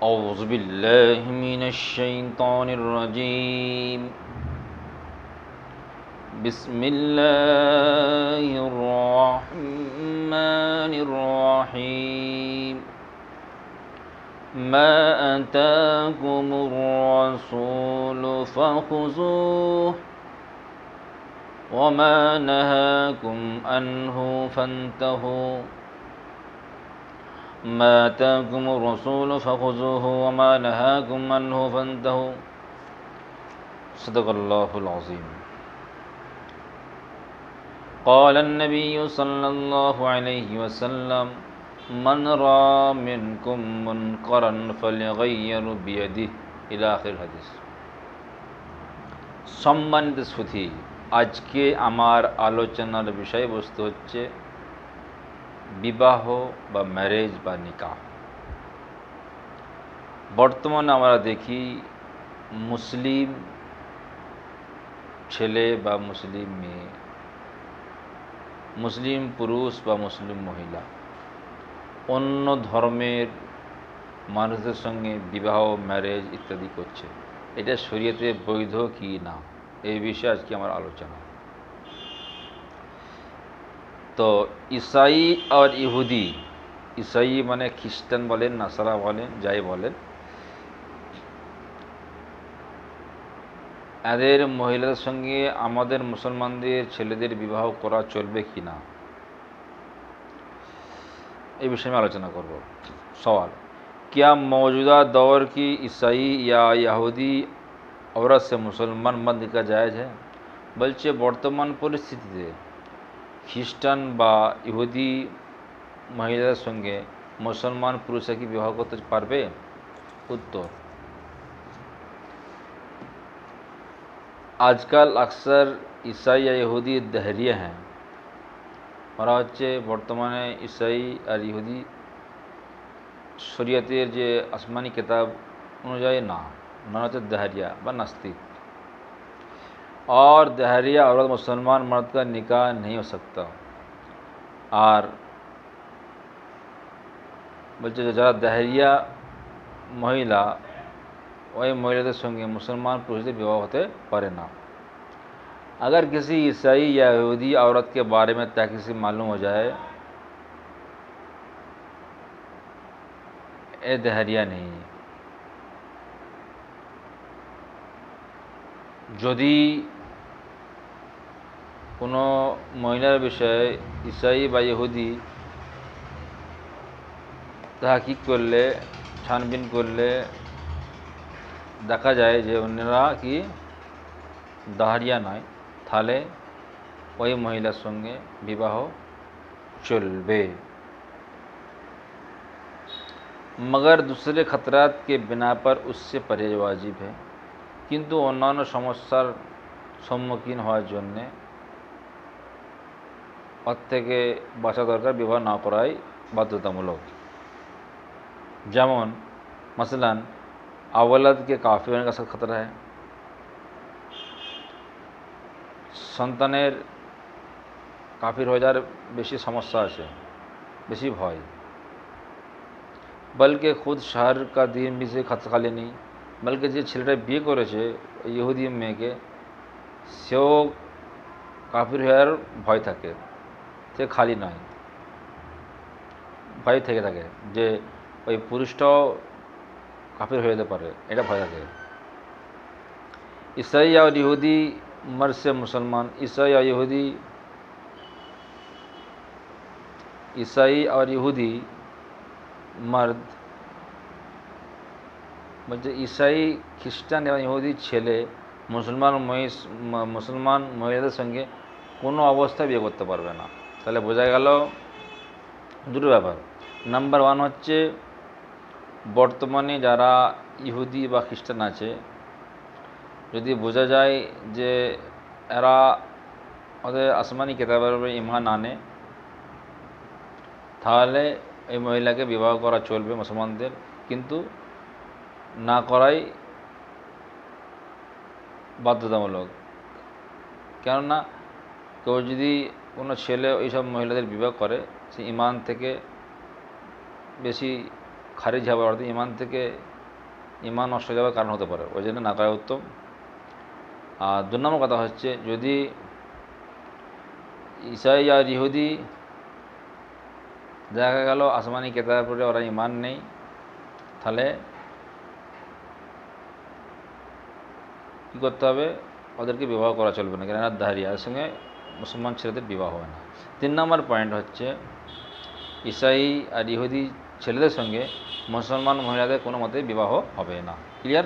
أعوذ بالله من الشيطان الرجيم. بسم الله الرحمن الرحيم. ما أتاكم الرسول فخذوه وما نهاكم عنه فانتهوا. ما آتاكم الرسول فخذوه وما نهاكم عنه فانتهوا صدق الله العظيم قال النبي صلى الله عليه وسلم من رأى منكم منكرا فليغير بيده إلى آخر الحديث সম্মানিত সুধী আজকে আমার আলোচনার বিষয়বস্তু হচ্ছে বিবাহ বা ম্যারেজ বা নিকাহ। বর্তমানে আমরা দেখি মুসলিম ছেলে বা মুসলিম মেয়ে, মুসলিম পুরুষ বা মুসলিম মহিলা অন্য ধর্মের মানুষদের সঙ্গে বিবাহ ম্যারেজ ইত্যাদি করছে। এটা শরীয়তে বৈধ কি না? এই বিষয়ে আজকে আমার আলোচনা। তো ইসাই আর ইহুদি ইসাই মানে খ্রিস্টান বলেন নাসারা বলেন যাই বলেন এদের মহিলাদের সঙ্গে আমাদের মুসলমানদের ছেলেদের বিবাহ করা চলবে কি না এই বিষয়ে আমি আলোচনা করব সওয়াল क्या मौजूदा दौर की ईसाई या यहूदी औरत से मुसलमान मर्द का जायज़ है বলছে বর্তমান পরিস্থিতিতে খ্রিস্টান বা ইহুদি মহিলাদের সঙ্গে মুসলমান পুরুষে কি বিবাহ করতে পারবে উত্তর আজকাল আকসার ইসাই আর ইহুদি দহরিয়া হ্যাঁ ওরা হচ্ছে বর্তমানে ইসাই আর ইহুদি শরীয়তের যে আসমানি কিতাব অনুযায়ী না না হচ্ছে দহরিয়া বা নাস্তিক और दहरिया औरत मुसलमान मर्द का निकाह नहीं हो सकता আর বলছে যে যারা দেহরিয়া মহিলা ওই মহিলাদের সঙ্গে মুসলমান পুরুষদের বিবাহ হতে পারে না अगर किसी ईसाई या यहूदी औरत के बारे में तहकीसी मालूम हो जाए ए दहरिया नहीं যদি কোনো মহিলার বিষয়ে ইসাই বা ইহুদি তাহাকিক করলে ছানবিন করলে দেখা যায় যে অন্যরা কি দাহারিয়া নয় তাহলে ওই মহিলার সঙ্গে বিবাহ চলবে मगर दूसरे खतरात के बिना पर उससे परहेज वाजिब है কিন্তু অন্যান্য সমস্যার সম্মুখীন হওয়ার জন্যে ওর থেকে বাঁচা দরকার বিবাহ না করাই বাধ্যতামূলক যেমন মসলান আওয়ালাদকে কাফি होने का सख्त खतरा है সন্তানের কাফির হয়ে যাওয়ার বেশি সমস্যা আছে বেশি ভয় বলকে খুদ শহর का दिन भी से खत खाली नहीं বলকে যে ছেলেটা বিয়ে করেছে ইহুদি মেয়েকে সেও কাফির হওয়ার ভয় থাকে সে খালি নয় ভয় থেকে থাকে যে ওই পুরুষটাও কাফির হয়ে যেতে পারে এটা ভয় থাকে ईसाई और यहूदी मर्द से मुसलमान ईसाई और यहूदी ईसाई और यहूदी मर्द বলছে ইসাই খ্রিস্টান এবং ইহুদি ছেলে মুসলমান মহিষ মুসলমান মহিলাদের সঙ্গে কোনো অবস্থায় বিয়ে করতে পারবে না তাহলে বোঝা গেল দুটো ব্যাপার নাম্বার ওয়ান হচ্ছে বর্তমানে যারা ইহুদি বা খ্রিস্টান আছে যদি বোঝা যায় যে এরা ওদের আসমানি কেতাবের উপরে ইমান আনে তাহলে এই মহিলাকে বিবাহ করা চলবে মুসলমানদের কিন্তু না করাই বাধ্যতামূলক। কেননা কেউ যদি কোনো ছেলে ওইসব মহিলাদের বিবাহ করে, সে ইমান থেকে বেশি খারিজ হবে, অর্থাৎ ইমান থেকে ইমান নষ্ট যাওয়ার কারণ হতে পারে। ওই জন্য না করা উত্তম। আর দু নম্বর কথা হচ্ছে, যদি ইসাই আর ইহুদি দেখা গেল আসমানি কেতাবের পরে ওরা ইমান নেই, তাহলে কী করতে হবে? ওদেরকে বিবাহ করা চলবে না। কেননা দাহারি এর সঙ্গে মুসলমান ছেলেদের বিবাহ হয় না। তিন নম্বর পয়েন্ট হচ্ছে, ইসাই আর ইহুদি ছেলেদের সঙ্গে মুসলমান মহিলাদের কোনো মতে বিবাহ হবে না। ক্লিয়ার